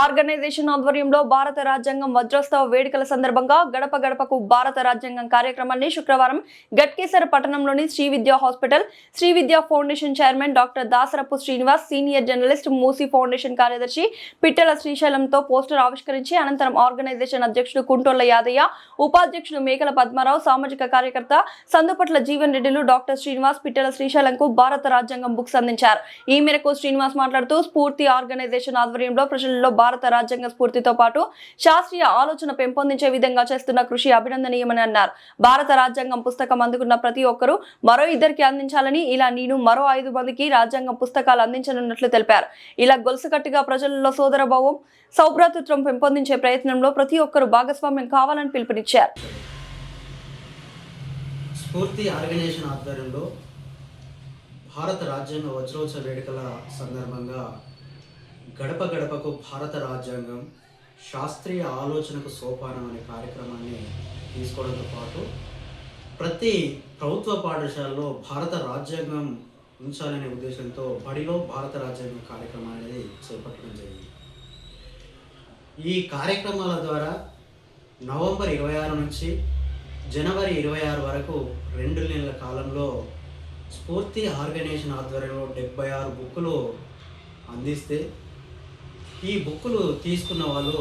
Organization ఆధ్వర్యంలో భారత రాజ్యాంగం వజ్రోత్సవ వేడుకల సందర్భంగా గడప గడపకు భారత రాజ్యాంగం కార్యక్రమాన్ని శుక్రవారం గట్కేసర్ పట్టణంలోని Shri Vidya hospital Shri Vidya foundation chairman doctor Dasarapu Srinivas senior journalist Musi foundation కార్యదర్శి పిట్టల శ్రీశైలంతో పోస్టర్ ఆవిష్కరించి అనంతరం ఆర్గనైజేషన్ అధ్యక్షుడు కుంటోళ్ళ యాదయ్య ఉపాధ్యక్షుడు మేకల పద్మారావు సామాజిక కార్యకర్త సందుపట్ల జీవన్ రెడ్డిలు డాక్టర్ శ్రీనివాస్ పిట్టల శ్రీశైలంకు భారత రాజ్యాంగం బుక్స్ అందించారు. ఈ మేరకు శ్రీనివాస్ మాట్లాడుతూ స్ఫూర్తి ఆర్గనైజేషన్ ఆధ్వర్యంలో ప్రజలలో భారత రాజ్యాంగ స్ఫూర్తితో పాటు శాస్త్రీయ ఆలోచన పెంపొందించే విధంగా చేస్తున్న కృషి అభినందనీయమని అన్నారు. భారత రాజ్యాంగం పుస్తకం అందుకున్న ప్రతి ఒక్కరూ మరో ఇద్దరికి అందించాలని ఇలా నేను మరో ఐదు మందికి రాజ్యాంగం పుస్తకాలు అందించనున్నట్లు తెలిపారు. ఇలా గొలుసుకట్టుగా ప్రజలలో సోదరభావం సౌభ్రాతృత్వం పెంపొందించే ప్రయత్నంలో ప్రతి ఒక్కరూ భాగస్వామ్యం కావాలని పిలుపునిచ్చారు. స్ఫూర్తి ఆర్గనైజేషన్ ఆధ్వర్యంలో భారత రాజ్యాంగ వజ్రోత్సవ వేడుకల సందర్భంగా గడప గడపకు భారత రాజ్యాంగం శాస్త్రీయ ఆలోచనకు సోపానం అనే కార్యక్రమాన్ని తీసుకోవడంతో పాటు ప్రతి ప్రభుత్వ పాఠశాలలో భారత రాజ్యాంగం ఉంచాలనే ఉద్దేశంతో బడిలో భారత రాజ్యాంగం కార్యక్రమం అనేది చేపట్టడం జరిగింది. ఈ కార్యక్రమాల ద్వారా నవంబర్ ఇరవై ఆరు నుంచి జనవరి ఇరవై ఆరు వరకు రెండు నెలల కాలంలో స్ఫూర్తి ఆర్గనైజేషన్ ఆధ్వర్యంలో డెబ్బై ఆరు బుక్కులు అందిస్తే ఈ బుక్కులు తీసుకున్న వాళ్ళు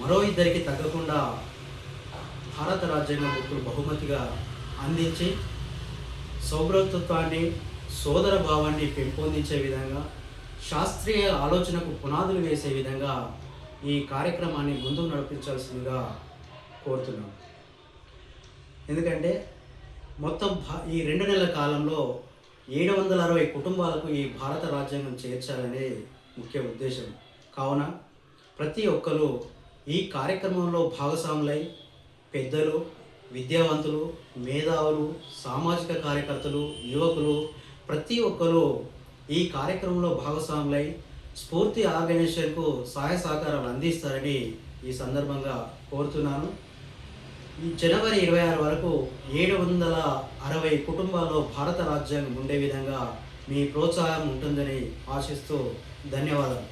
మరో ఇద్దరికి తగ్గకుండా భారత రాజ్యాంగ బుక్కులు బహుమతిగా అందించి సౌభ్రతత్వాన్ని సోదర భావాన్ని పెంపొందించే విధంగా శాస్త్రీయ ఆలోచనకు పునాదులు వేసే విధంగా ఈ కార్యక్రమాన్ని ముందుకు నడిపించాల్సిందిగా కోరుతున్నాం. ఎందుకంటే మొత్తం ఈ రెండు నెలల కాలంలో ఏడు వందల అరవై కుటుంబాలకు ఈ భారత రాజ్యాంగం చేర్చాలనే ముఖ్య ఉద్దేశం. కావున ప్రతి ఒక్కరూ ఈ కార్యక్రమంలో భాగస్వాములై పెద్దలు విద్యావంతులు మేధావులు సామాజిక కార్యకర్తలు యువకులు ప్రతి ఒక్కరూ ఈ కార్యక్రమంలో భాగస్వాములై స్ఫూర్తి ఆర్గనైజేషన్కు సహాయ సహకారాలు అందిస్తారని ఈ సందర్భంగా కోరుతున్నాను. ఈ జనవరి ఇరవై ఆరు వరకు ఏడు వందల అరవై కుటుంబాల్లో భారత రాజ్యాంగం ఉండే విధంగా మీ ప్రోత్సాహం ఉంటుందని ఆశిస్తూ ధన్యవాదాలు.